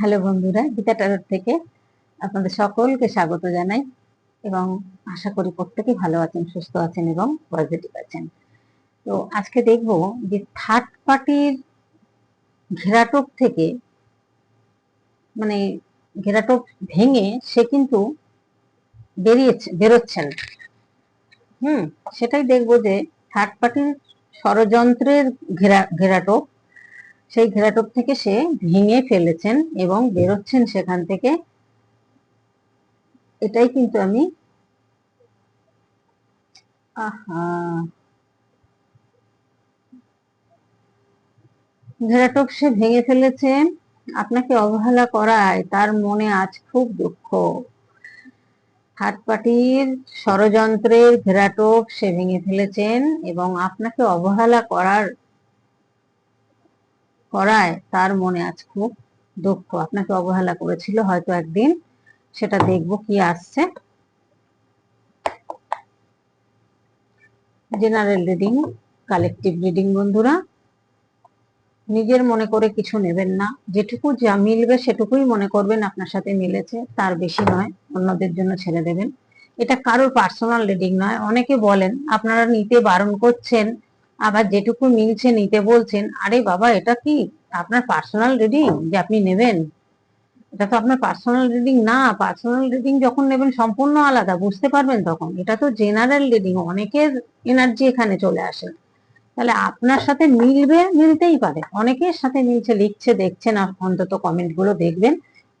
Hello বন্ধুরা, গীতা টারোর থেকে আপনাদের সকলকে স্বাগত জানাই এবং আশা করি প্রত্যেকেই ভালো আছেন, সুস্থ আছেন এবং পজিটিভ আছেন। তো আজকে দেখব যে থার্ড পার্টির ঘেরাটোপ থেকে মানে ঘেরাটোপ ভেঙে সে কিন্তু বেরিয়েছে, বেরোচ্ছেন। হুম, সেটাই দেখব যে থার্ড পার্টির ষড়যন্ত্রের ঘেরা, ঘেরাটোপ সেই ঘেরাটোপ থেকে সে ভেঙে ফেলেছেন এবং বেরোচ্ছেন সেখান থেকে। এটাই কিন্তু আমি আহা। ঘেরাটোপ সে ভেঙে ফেলেছে, আপনাকে অবহেলা করায়, তার মনে আজ খুব দুঃখ। হাত পাটির ষড়যন্ত্রের ঘেরাটোপ সে ভেঙে ফেলেছেন এবং আপনাকে অবহেলা করার করায় তার মনে আজ খুব দুঃখ। আপনাকে অবহেলা করেছিল হয়তো একদিন। সেটা দেখব কি আসছে। জেনারেল রিডিং, কালেকটিভ রিডিং বন্ধুরা। নিজের মনে করে কিছু নেবেন না। যেটুকু যা মিলবে সেটুকুই মনে করবেন আপনার সাথে মিলেছে। তার বেশি নয়, অন্যদের জন্য ছেড়ে দেবেন। এটা কারোর পার্সোনাল রিডিং নয়। অনেকে বলেন, আপনারা নিতে বারণ করছেন। আবার যেটুকু মিলছে নিতে বলছেন, আরে বাবা, এটা কি আপনার পার্সোনাল রিডিং যে আপনি নেবেন? এটা তো আপনার পার্সোনাল রিডিং না পার্সোনাল রিডিং যখন নেবেন সম্পূর্ণ আলাদা, বুঝতে পারবেন তখন। এটা তো জেনারেল রিডিং অনেকের এনার্জি এখানে চলে আসে। তাহলে আপনার সাথে মিলবে, মিলতেই পারে। অনেকের সাথে মিলছে, লিখছে, দেখছেন অন্তত কমেন্টগুলো দেখবেন।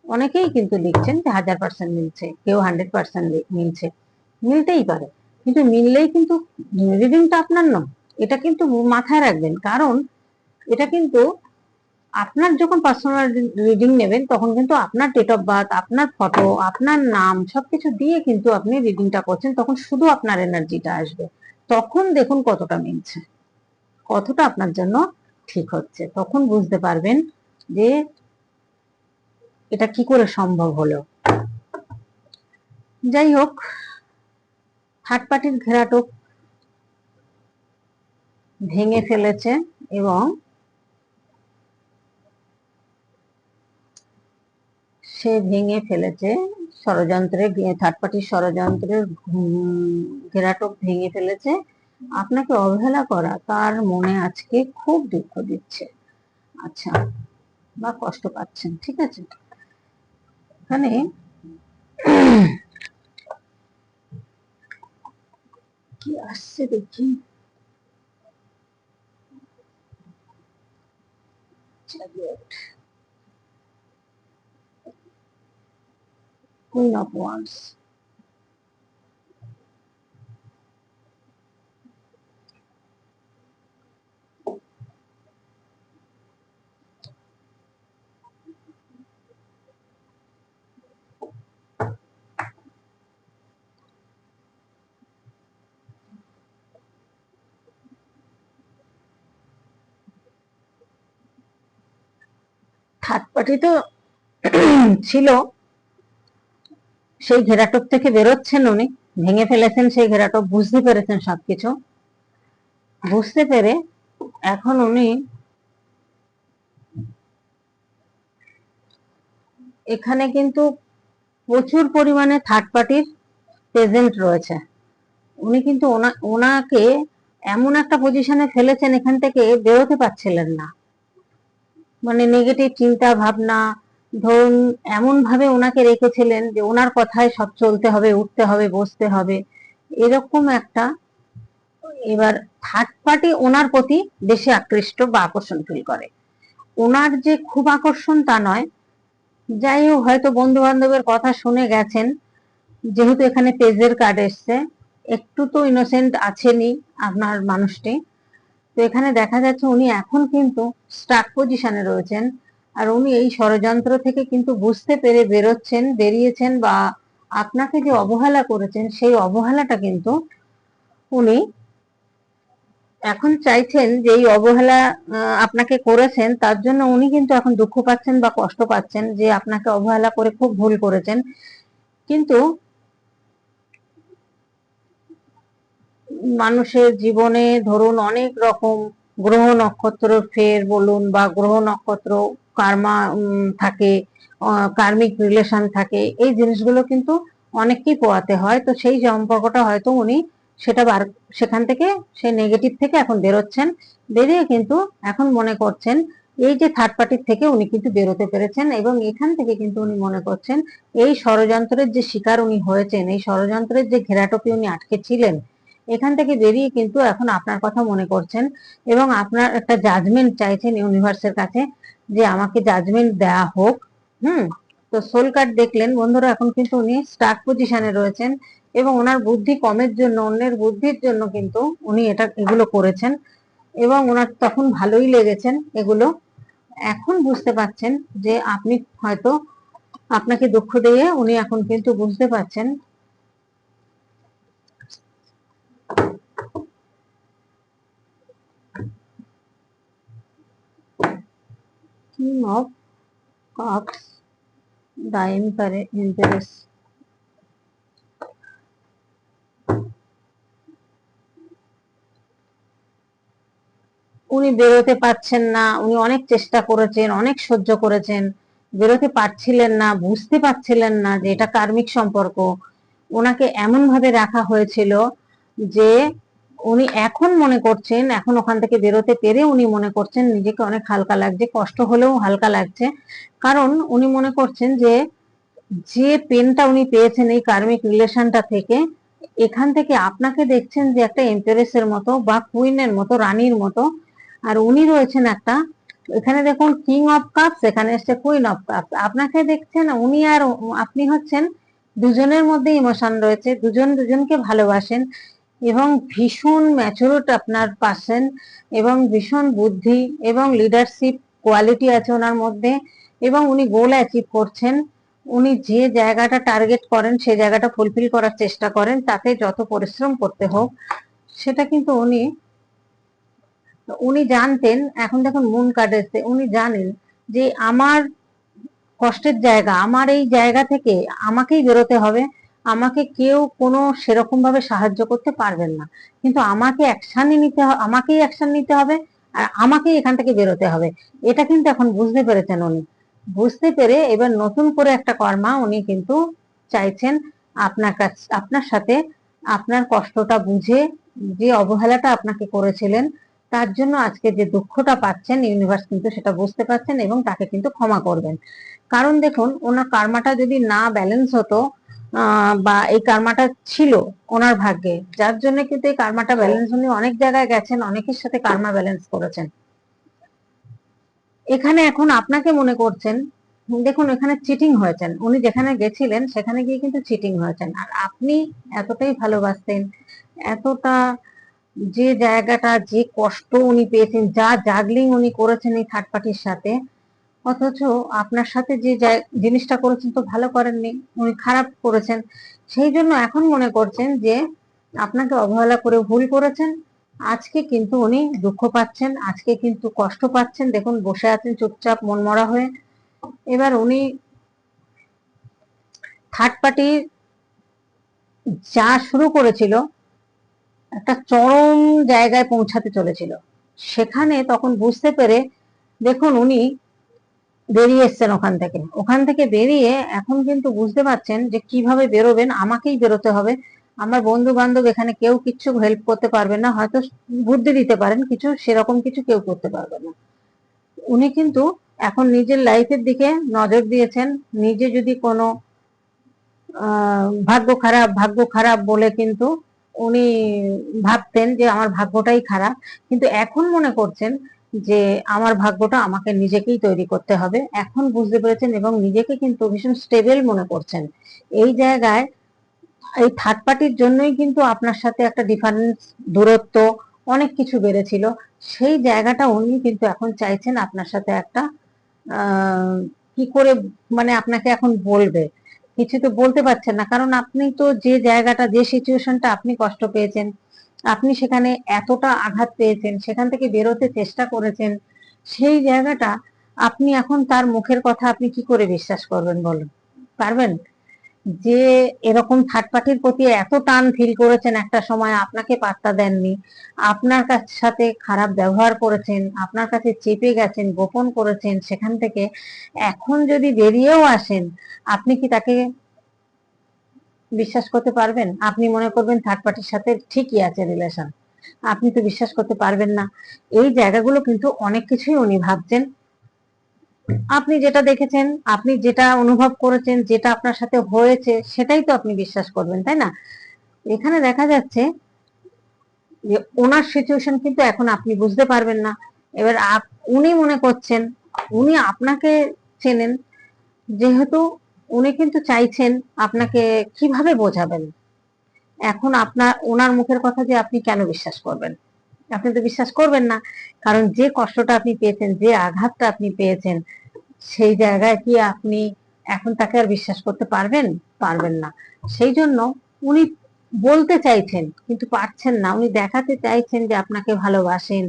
অনেকেই কিন্তু লিখছেন যে হাজার পার্সেন্ট মিলছে, কেউ হান্ড্রেড পার্সেন্ট মিলছে। মিলতেই পারে। কিন্তু মিললেই কিন্তু রিডিংটা আপনার নয়। এটা কিন্তু মাথায় রাখবেন। কারণ এটা কিন্তু আপনার যখন পার্সোনাল রিডিং নেবেন, তখন কিন্তু আপনার ডেট অফ বার্থ আপনার ফটো আপনার নাম সবকিছু দিয়ে কিন্তু আপনি রিডিংটা করছেন, তখন শুধু আপনার এনার্জিটা আসবে। তখন দেখুন কতটা মিলছে, কতটা আপনার জন্য ঠিক হচ্ছে। তখন বুঝতে পারবেন যে এটা কি করে সম্ভব হলো। যাই হোক থার্ড পার্টির ঘেরাটোপ ভেঙে ফেলেছে এবং সে ভেঙে ফেলেছে ষড়যন্ত্রে থার্ড পার্টির ষড়যন্ত্রের ঘেরাটোপ ভেঙে ফেলেছে। আপনাকে অবহেলা করা তার মনে আজকে খুব দুঃখ দিচ্ছে। আচ্ছা বা কষ্ট পাচ্ছেন, ঠিক আছে? এখানে কি আসছে দেখি। Queen of Wands. Third party তো ছিল, সেই ঘেরাটোপ থেকে বেরোচ্ছেন উনি, ভেঙে ফেলেছেন সেই ঘেরাটোপ, বুঝতে পেরেছেন সবকিছু। বুঝতে পেরে এখন উনি এখানে কিন্তু প্রচুর পরিমাণে থার্ড পার্টির প্রেজেন্ট রয়েছে। উনি কিন্তু ওনাকে এমন একটা পজিশনে ফেলেছেন, এখান থেকে বেরোতে পারছিলেন না। মানে নেগেটিভ চিন্তা ভাবনা ধরুন এমন ভাবে ওনাকে রেখেছিলেন যে ওনার কথায় সব চলতে হবে, উঠতে হবে, বসতে হবে, এরকম একটা এবার থার্ড পার্টি ওনার প্রতি বেশি আকৃষ্ট বা আকর্ষণ ফিল করে। ওনার যে খুব আকর্ষণ তা নয়। যাই হোক, হয়তো বন্ধু বান্ধবের কথা শুনে গেছেন, যেহেতু এখানে পেজের কার্ড এসছে, একটু তো ইনোসেন্ট আছেনই আপনার মানুষটি। এখানে দেখা যাচ্ছে উনি এখন কিন্তু স্টাক পজিশনে রয়েছেন। আর উনি এই ষড়যন্ত্র থেকে কিন্তু বুঝতে পেরে বেরোচ্ছেন, বেরিয়েছেন বা আপনাকে যে অবহেলা করেছেন, সেই অবহেলাটা কিন্তু উনি এখন চাইছেন যে এই অবহেলা আপনাকে করেছেন, তার জন্য উনি কিন্তু এখন দুঃখ পাচ্ছেন বা কষ্ট পাচ্ছেন যে আপনাকে অবহেলা করে খুব ভুল করেছেন। কিন্তু মানুষের জীবনে ধরুন অনেক রকম গ্রহ নক্ষত্র ফের বলুন বা গ্রহ নক্ষত্র কার্মা থাকে কার্মিক রিলেশন থাকে, এই জিনিসগুলো কিন্তু অনেককেই পোয়াতে হয়। তো সেই সম্পর্কটা হয়তো উনি সেটা বার, সেখান থেকে, সে নেগেটিভ থেকে এখন বেরোচ্ছেন, বেরিয়ে কিন্তু এখন মনে করছেন এই যে থার্ড পার্টির থেকে উনি কিন্তু বেরোতে পেরেছেন এবং এখান থেকে কিন্তু উনি মনে করছেন এই ষড়যন্ত্রের যে শিকার উনি হয়েছেন, এই ষড়যন্ত্রের যে ঘেরাটোপে উনি আটকে ছিলেন এখান থেকে বেরিয়ে কিন্তু এখন আপনার কথা মনে করছেন এবং আপনার একটা জাজমেন্ট চাইছেন ইউনিভার্সের কাছে যে আমাকে জাজমেন্ট দেয়া হোক, হুম? তো সোল কার্ড দেখলেন, বন্ধুরা, এখন কিন্তু উনি স্টার্ট পজিশনে রয়েছেন এবং ওনার বুদ্ধি কমের জন্য, অন্যের বুদ্ধির জন্য কিন্তু উনি এটা, এগুলো করেছেন এবং ওনার তখন ভালোই লেগেছেন এগুলো। এখন বুঝতে পাচ্ছেন যে আপনি হয়তো আপনাকে দুঃখ দিয়ে উনি এখন কিন্তু বুঝতে পাচ্ছেন King of Cups, the Empress. উনি বেরোতে পারছেন না উনি অনেক চেষ্টা করেছেন অনেক সহ্য করেছেন বেরোতে পারছিলেন না বুঝতে পারছিলেন না যে এটা কার্মিক সম্পর্ক ওনাকে এমন ভাবে রাখা হয়েছিল যে উনি এখন মনে করছেন, এখন ওখান থেকে বেরোতে পেরে উনি মনে করছেন নিজেকে অনেক হালকা লাগছে, কষ্ট হলেও হালকা লাগছে। কারণ উনি মনে করছেন যে যে পেনটা উনি পেয়েছেন এই কার্মিক রিলেশনটা থেকে, এখান থেকে আপনাকে দেখছেন যে একটা এম্পারেসের মতো বা কুইনের মতো, রানীর মতো। আর উনি রয়েছেন একটা, এখানে দেখুন, কিং অফ কাপস, এখানে এসছে কুইন অফ কাপস। আপনাকে দেখছেন, উনি আর আপনি হচ্ছেন দুজনের মধ্যে ইমোশন রয়েছে, দুজন দুজনকে ভালোবাসেন। এবং ভীষণ ম্যাচুরড আপনার পার্সন এবং ভীষণ বুদ্ধি এবং লিডারশিপ কোয়ালিটি আছে ওনার মধ্যে এবং উনি গোল অ্যাচিভ করছেন। উনি যে জায়গাটা টার্গেট করেন সেই জায়গাটা ফুলফিল করার চেষ্টা করেন, তাতে যত পরিশ্রম করতে হোক, সেটা কিন্তু উনি উনি জানতেন। এখন দেখুন মুন কার্ড উনি জানেন যে আমার কষ্টের জায়গা, আমার এই জায়গা থেকে আমাকেই বেরোতে হবে। আমাকে কেউ কোনো সেরকম ভাবে সাহায্য করতে পারবেন না। কিন্তু আমাকে অ্যাকশনই নিতে হবে আমাকেই অ্যাকশন নিতে হবে আর আমাকেই এখান থেকে বেরোতে হবে। এটা কিন্তু এখন বুঝতে পেরেছেন উনি। বুঝতে পেরে এবার নতুন করে একটা কর্মা উনি কিন্তু চাইছেন আপনার কাছে, আপনার সাথে আপনার কষ্টটা বুঝে যে অবহেলাটা আপনাকে করেছিলেন, তার জন্য আজকে যে দুঃখটা পাচ্ছেন ইউনিভার্স কিন্তু সেটা বুঝতে পারছেন এবং তাকে কিন্তু ক্ষমা করবেন। কারণ দেখুন, ওনার কার্মাটা যদি না ব্যালেন্স হতো বা এই কার্মাটা ছিল ওনার ভাগ্যে। যার জন্য কিন্তু এই কার্মাটা ব্যালেন্স উনি অনেক জায়গায় গেছেন, অনেকের সাথে কার্মা ব্যালেন্স করেছেন। এখানে এখন আপনাকে মনে করছেন, দেখুন এখানে চিটিং হয়েছেন। উনি যেখানে গেছিলেন, সেখানে গিয়ে কিন্তু চিটিং হয়েছেন। আর আপনি এতটাই ভালোবাসতেন, এতটা যে জায়গাটা, যে কষ্ট উনি পেয়েছেন, যা জাগলিং উনি করেছেন এই থার্ড পার্টির সাথে অথচ আপনার সাথে যে জিনিসটা করেছেন তো ভালো করেননি, উনি খারাপ করেছেন। সেই জন্য এখন মনে করছেন যে আপনাকে অবহেলা করে ভুল করেছেন। আজকে কিন্তু উনি দুঃখ পাচ্ছেন, আজকে কিন্তু কষ্ট পাচ্ছেন। দেখুন, বসে আছেন চুপচাপ, মনমরা হয়ে। এবার উনি থার্ড পার্টি যা শুরু করেছিল, একটা চরম জায়গায় পৌঁছাতে চলেছিল। সেখানে তখন বুঝতে পেরে দেখুন, উনি বেরিয়ে এসছেন ওখান থেকে। ওখান থেকে বেরিয়ে এখন কিন্তু বুঝতে পারছেন যে কীভাবে বেরোবেন, আমাকেই বেরোতে হবে। আমার বন্ধু বান্ধব এখানে কেউ কিছু হেল্প করতে পারবে না, হয়তো বুদ্ধি দিতে পারেন, কিছু সেরকম কিছু কেউ করতে পারবে না। উনি কিন্তু এখন নিজের লাইফের দিকে নজর দিয়েছেন। নিজে যদি কোনো ভাগ্য খারাপ ভাগ্য খারাপ বলে কিন্তু উনি ভাবতেন যে আমার ভাগ্যটাই খারাপ। কিন্তু এখন মনে করছেন যে আমার ভাগ্যটা আমাকে নিজেকেই তৈরি করতে হবে। এখন বুঝতে পেরেছেন এবং নিজেকে কিন্তু ভীষণ স্টেবল মনে করছেন। এই জায়গায় এই থার্ড পার্টির জন্যই কিন্তু আপনার সাথে একটা ডিফারেন্স দূরত্ব অনেক কিছু বেড়েছিল। সেই জায়গাটা উনি কিন্তু এখন চাইছেন আপনার সাথে একটা কি করে মানে আপনাকে এখন বলবে। কিছু তো বলতে পারছেন না। কারণ আপনি তো যে জায়গাটা, যে সিচুয়েশনটা আপনি কষ্ট পেয়েছেন আপনি সেখানে এতটা আঘাত পেয়েছেন, সেখান থেকে বেরোতে চেষ্টা করেছেন, সেই জায়গাটা আপনি এখন তার মুখের কথা আপনি কি করে বিশ্বাস করবেন বলুন? পারবেন? যে এরকম থার্ড পার্টির প্রতি এত টান ফিল করেছেন একটা সময়, আপনাকে পাত্তা দেননি, আপনার কাছ সাথে খারাপ ব্যবহার করেছেন, আপনার কাছে চেপে গেছেন, গোপন করেছেন, সেখান থেকে এখন যদি বেরিয়েও আসেন, আপনি কি তাকে বিশ্বাস করতে পারবেন? আপনি মনে করবেন থার্ড পার্টির সাথে ঠিকই আছে রিলেশন আপনি তো বিশ্বাস করতে পারবেন না। এই জায়গাগুলো কিন্তু অনেক কিছুই উনি ভাবছেন। আপনি যেটা দেখেছেন, আপনি যেটা অনুভব করেছেন, যেটা আপনার সাথে হয়েছে, সেটাই তো আপনি বিশ্বাস করবেন, তাই না? এখানে দেখা যাচ্ছে যে ওনার সিচুয়েশন কিন্তু এখন আপনি বুঝতে পারবেন না। এবার উনি মনে করছেন, উনি আপনাকে চেনেন, যেহেতু উনি কিন্তু চাইছেন আপনাকে কীভাবে বোঝাবেন? এখন আপনার, ওনার মুখের কথা যে আপনি কেন বিশ্বাস করবেন? আপনি তো বিশ্বাস করবেন না। কারণ যে কষ্টটা আপনি পেয়েছেন, যে আঘাতটা আপনি পেয়েছেন, সেই জায়গায় কি আপনি এখন তাকে আর বিশ্বাস করতে পারবেন? পারবেন না। সেই জন্য উনি বলতে চাইছেন, কিন্তু পারছেন না। উনি দেখাতে চাইছেন যে আপনাকে ভালোবাসেন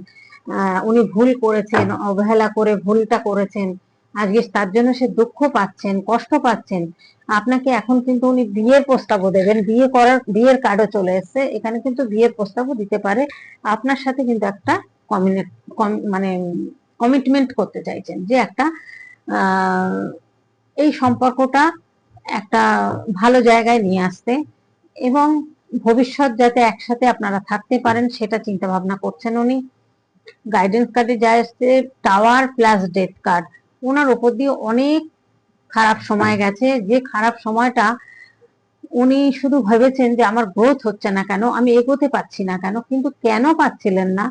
উনি ভুল করেছেন, অবহেলা করে ভুলটা করেছেন। আজকে তার জন্য সে দুঃখ পাচ্ছেন, কষ্ট পাচ্ছেন। আপনাকে এখন কিন্তু উনি বিয়ের প্রস্তাবও দেবেন। বিয়ে করার, বিয়ের কার্ডও চলে এসেছে। এখানে কিন্তু বিয়ের প্রস্তাবও দিতে পারে। আপনার সাথে কিন্তু একটা মানে কমিটমেন্ট করতে চাইছেন যে একটা এই সম্পর্কটা একটা ভালো জায়গায় নিয়ে আসতে এবং ভবিষ্যৎ যাতে একসাথে আপনারা থাকতে পারেন সেটা চিন্তা ভাবনা করছেন উনি। গাইডেন্স কার্ডে যা এসছে টাওয়ার প্লাস ডেথ কার্ড ওনার উপর দিয়ে অনেক খারাপ সময় গেছে। যে খারাপ সময়টা উনি শুধু ভেবেছেন যে আমার গ্রোথ হচ্ছে না কেন, আমি এগোতে পারছি না কেন, কিন্তু কেন পাচ্ছিলেন না,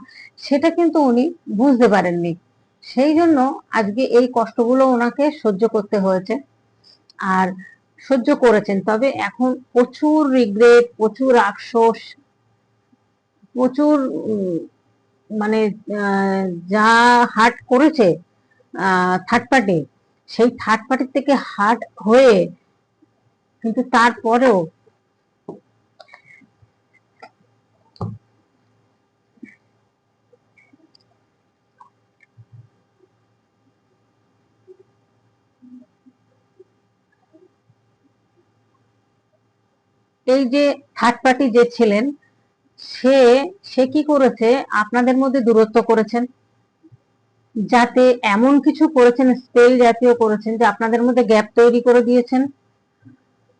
সেটা কিন্তু উনি বুঝতে পারেননি। সেই জন্য আজকে এই কষ্টগুলো ওনাকে সহ্য করতে হয়েছে আর সহ্য করেছেন। তবে এখন প্রচুর রিগ্রেট প্রচুর আফসোস, প্রচুর মানে যা হার্ট করেছে থার্ড পার্টি সেই থার্ড পার্টির থেকে হার্ট হয়ে কিন্তু তারপরেও এই যে থার্ড পার্টি যে ছিলেন, সে সে কি করেছে? আপনাদের মধ্যে দূরত্ব করেছেন। যাতে এমন কিছু করেছেন স্পেল জাতীয় করেছেন যে আপনাদের মধ্যে গ্যাপ তৈরি করে দিয়েছেন।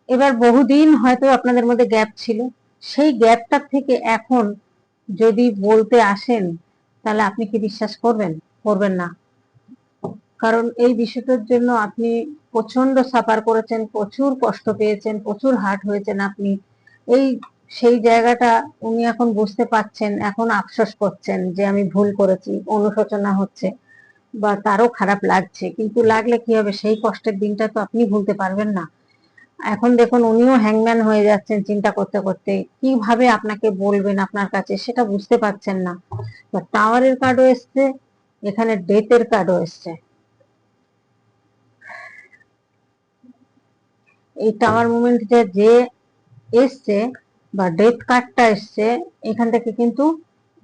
এবার বহুদিন হয়তো আপনাদের মধ্যে গ্যাপ ছিল। সেই গ্যাপটার থেকে এখন যদি বলতে আসেন, তাহলে আপনি কি বিশ্বাস করবেন? করবেন না। কারণ এই বিষয়টার জন্য আপনি প্রচণ্ড সাফার করেছেন, প্রচুর কষ্ট পেয়েছেন, প্রচুর হার্ট হয়েছেন আপনি। এই সেই জায়গাটা উনি এখন বুঝতে পারছেন, এখন আফসোস করছেন যে আমি ভুল করেছি, অনুশোচনা হচ্ছে বা তারও খারাপ লাগছে। কিন্তু লাগলে কি হবে? সেই কষ্টের দিনটা তো আপনি ভুলতে পারবেন না। এখন দেখুন, উনিও হ্যাংম্যান হয়ে যাচ্ছেন চিন্তা করতে করতে। কীভাবে আপনাকে বলবেন আপনার কাছে সেটা বুঝতে পারছেন না। টাওয়ারের কার্ডও এসছে, এখানে ডেথের কার্ডও এসছে। এই টাওয়ার মুভমেন্টটা যে এসছে বা ডেথ কার্ডটা এসছে, এখান থেকে কিন্তু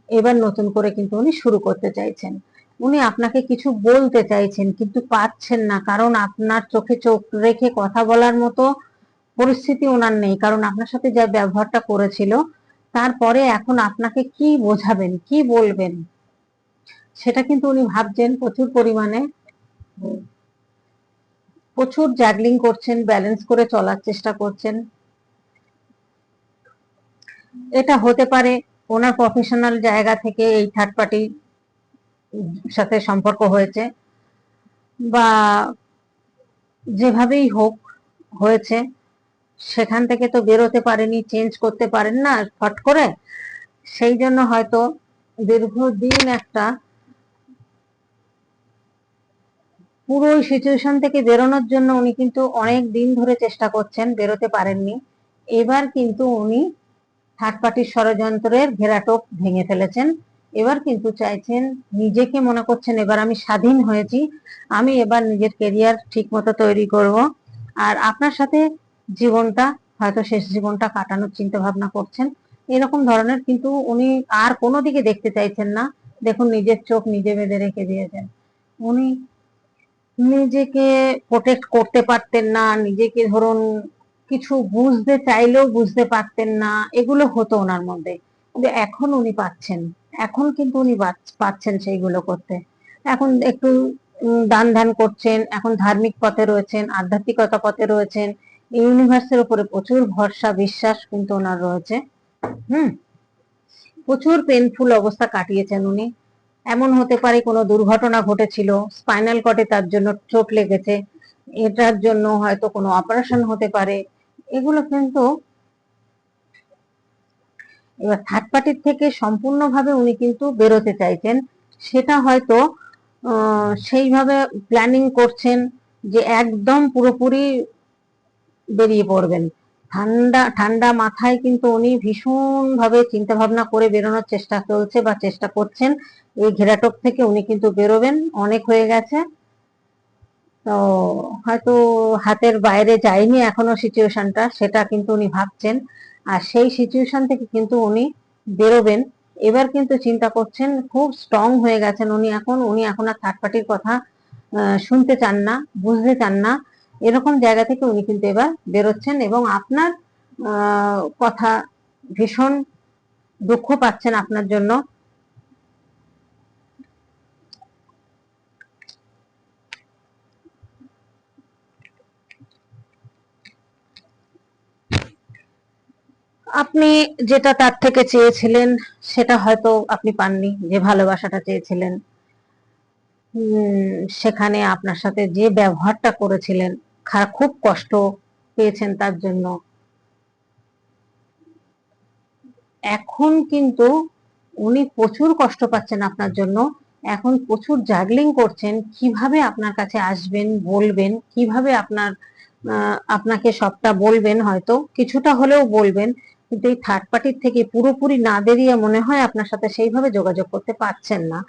এবার নতুন করে কিন্তু উনি শুরু করতে চাইছেন। উনি আপনাকে কিছু বলতে চাইছেন, কিন্তু পাচ্ছেন না, কারণ আপনার চোখে চোখ রেখে কথা বলার মতো পরিস্থিতি ওনার নেই। কারণ আপনার সাথে যা ব্যবহারটা করেছিল, তারপরে এখন আপনাকে কি বোঝাবেন, কি বলবেন, সেটা কিন্তু উনি ভাবছেন প্রচুর পরিমাণে। প্রচুর জাগলিং করছেন ব্যালেন্স করে চলার চেষ্টা করছেন। এটা হতে পারে ওনার প্রফেশনাল জায়গা থেকে এই থার্ড পার্টি সাথে সম্পর্ক হয়েছে বা যেভাবেই হোক হয়েছে, সেখান থেকে তো বেরোতে পারেনি চেঞ্জ করতে পারেন না ফট করে। সেই জন্য হয়তো দীর্ঘদিন একটা পুরো সিচুয়েশন থেকে বেরোনোর জন্য উনি কিন্তু অনেক দিন ধরে চেষ্টা করছেন, বেরোতে পারেননি। এবার কিন্তু উনি থার্ড পার্টির ষড়যন্ত্রের ঘেরাটোপ ভেঙে ফেলেছেন। এবার কিন্তু চাইছেন নিজেকে মনে করছেন, এবার আমি স্বাধীন হয়েছি, আমি এবার নিজের কেরিয়ার ঠিক মতো তৈরি করব। আর আপনার সাথে জীবনটা, হয়তো শেষ জীবনটা কাটানোর চিন্তা ভাবনা করছেন। এরকম ধরনের কিন্তু উনি আর কোনো দিকে দেখতে চাইছেন না। দেখুন, নিজের চোখ নিজে বেঁধে রেখে দিয়েছেন। উনি নিজেকে প্রোটেক্ট করতে পারতেন না, নিজেকে ধরুন কিছু বুঝতে চাইলেও বুঝতে পারতেন না, এগুলো হতো ওনার মধ্যে। কিন্তু এখন উনি পাচ্ছেন, এখন কিন্তু উনি পাচ্ছেন সেইগুলো করতে। এখন একটু দান ধ্যান করছেন, এখন ধার্মিক পথে রয়েছেন, আধ্যাত্মিকতা পথে রয়েছেন ইউনিভার্সের উপরে প্রচুর ভরসা, বিশ্বাস কিন্তু ওনার রয়েছে। হুম? প্রচুর পেনফুল অবস্থা কাটিয়েছেন উনি। এমন হতে পারে কোনো দুর্ঘটনা ঘটেছিল স্পাইনাল কটে তার জন্য চোট লেগেছে, এটার জন্য হয়তো কোনো অপারেশন হতে পারে এগুলো কিন্তু এবার থার্ড পার্টির থেকে সম্পূর্ণভাবে উনি কিন্তু বেরোতে চাইছেন। সেটা হয়তো সেইভাবে প্ল্যানিং করছেন যে একদম পুরোপুরি বেরিয়ে পড়বেন। ঠান্ডা ঠান্ডা মাথায় কিন্তু উনি ভীষণ ভাবে চিন্তা ভাবনা করে বেরোনোর চেষ্টা চলছে বা চেষ্টা করছেন। এই ঘেরাটোপ থেকে উনি কিন্তু বেরোবেন, অনেক হয়ে গেছে। তো হয়তো হাতের বাইরে যায়নি এখনও সিচুয়েশনটা, সেটা কিন্তু উনি ভাবছেন। আর সেই সিচুয়েশন থেকে কিন্তু উনি বেরোবেন। এবার কিন্তু চিন্তা করছেন, খুব স্ট্রং হয়ে গেছেন উনি এখন। উনি এখন আর থার্ড পার্টির কথা শুনতে চান না, বুঝতে চান না। এরকম জায়গা থেকে উনি কিন্তু এবার বেরোচ্ছেন এবং আপনার কথা ভীষণ দুঃখ পাচ্ছেন আপনার জন্য। আপনি যেটা তার থেকে চেয়েছিলেন, সেটা হয়তো আপনি পাননি, যে ভালোবাসাটা চেয়েছিলেন। সেখানে আপনার সাথে যে ব্যবহারটা করেছিলেন খুব কষ্ট পেয়েছেন তার জন্য। এখন কিন্তু উনি প্রচুর কষ্ট পাচ্ছেন আপনার জন্য। এখন প্রচুর জাগলিং করছেন, কীভাবে আপনার কাছে আসবেন, বলবেন, কীভাবে আপনার আপনাকে সবটা বলবেন হয়তো, কিছুটা হলেও বলবেন কিন্তু এই থার্ড পার্টির থেকে পুরোপুরি না বেরিয়ে মনে হয় আপনার সাথে সেইভাবে যোগাযোগ করতে পারছেন না।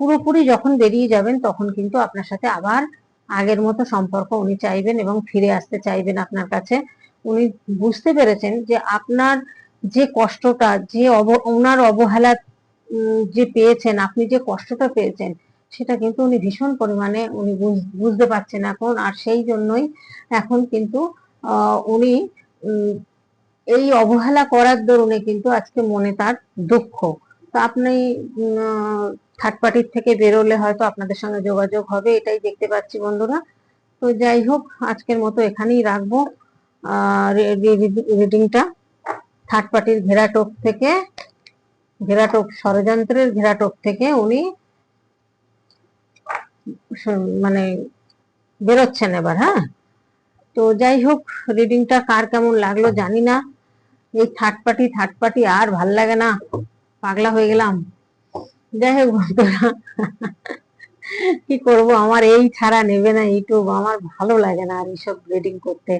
পুরোপুরি যখন বেরিয়ে যাবেন, তখন কিন্তু আপনার সাথে আবার আগের মতো সম্পর্ক উনি চাইবেন এবং ফিরে আসতে চাইবেন আপনার কাছে। উনি বুঝতে পেরেছেন যে আপনার যে কষ্টটা, যে ওনার অবহেলা যে পেয়েছেন, আপনি যে কষ্টটা পেয়েছেন, সেটা কিন্তু উনি ভীষণ পরিমাণে উনি বুঝ- বুঝতে পারছেন এখন। আর সেই জন্যই এখন কিন্তু উনি এই অবহেলা করার দরুনে কিন্তু আজকে মনে তার দুঃখ। তো আপনি থার্ড পার্টির থেকে বেরোলে হয়তো আপনাদের সঙ্গে যোগাযোগ হবে, এটাই দেখতে পাচ্ছি বন্ধুরা। তো যাই হোক, আজকের মতো এখানেই রাখব। রিডিংটা থার্ড পার্টির ঘেরাটোপ থেকে, ঘেরাটোপ ষড়যন্ত্রের ঘেরাটোপ থেকে উনি মানে বেরোচ্ছেন এবার হ্যাঁ? তো যাই হোক রিডিংটা কার কেমন লাগল জানি না। এই থার্ড পার্টি থার্ড পার্টি আর ভালো লাগে না। পাগলা হয়ে গেলাম। যাই হোক বন্ধুরা, কি করব? আমার এই ছাড়া নেবে না ইউটিউব। আমার ভালো লাগে না আর এইসব রিডিং করতে।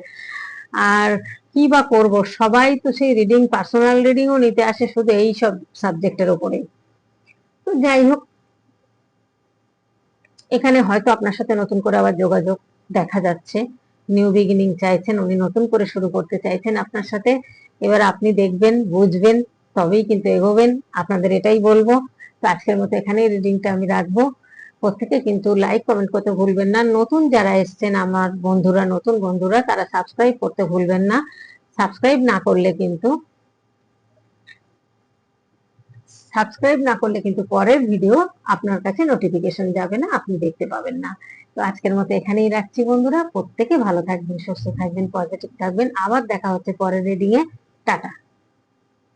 আর কি বা করব? সবাই তো সেই রিডিং পার্সোনাল রিডিংও নিতে আসে শুধু এই সব সাবজেক্টের উপরে। তো যাই হোক, এখানে হয়তো আপনার সাথে নতুন করে আবার যোগাযোগ দেখা যাচ্ছে। নিউ বিগিনিং চাইছেন, উনি নতুন করে শুরু করতে চাইছেন আপনার সাথে। এবার আপনি দেখবেন, বুঝবেন, তবেই কিন্তু এগোবেন। আপনাদের এটাই বলব। তো আজকের মতো এখানেই রিডিংটা আমি রাখব। প্রত্যেকে কিন্তু লাইক কমেন্ট করতে ভুলবেন না। নতুন যারা এসছেন, আমার বন্ধুরা, নতুন বন্ধুরা, তারা সাবস্ক্রাইব করতে ভুলবেন না। সাবস্ক্রাইব না করলে কিন্তু সাবস্ক্রাইব না করলে কিন্তু পরের ভিডিও আপনার কাছে নোটিফিকেশন যাবে না, আপনি দেখতে পাবেন না। তো আজকের মতো এখানেই রাখছি বন্ধুরা। প্রত্যেকে ভালো থাকবেন, সুস্থ থাকবেন পজিটিভ থাকবেন। আবার দেখা হচ্ছে পরের রিডিং এ tá, tá.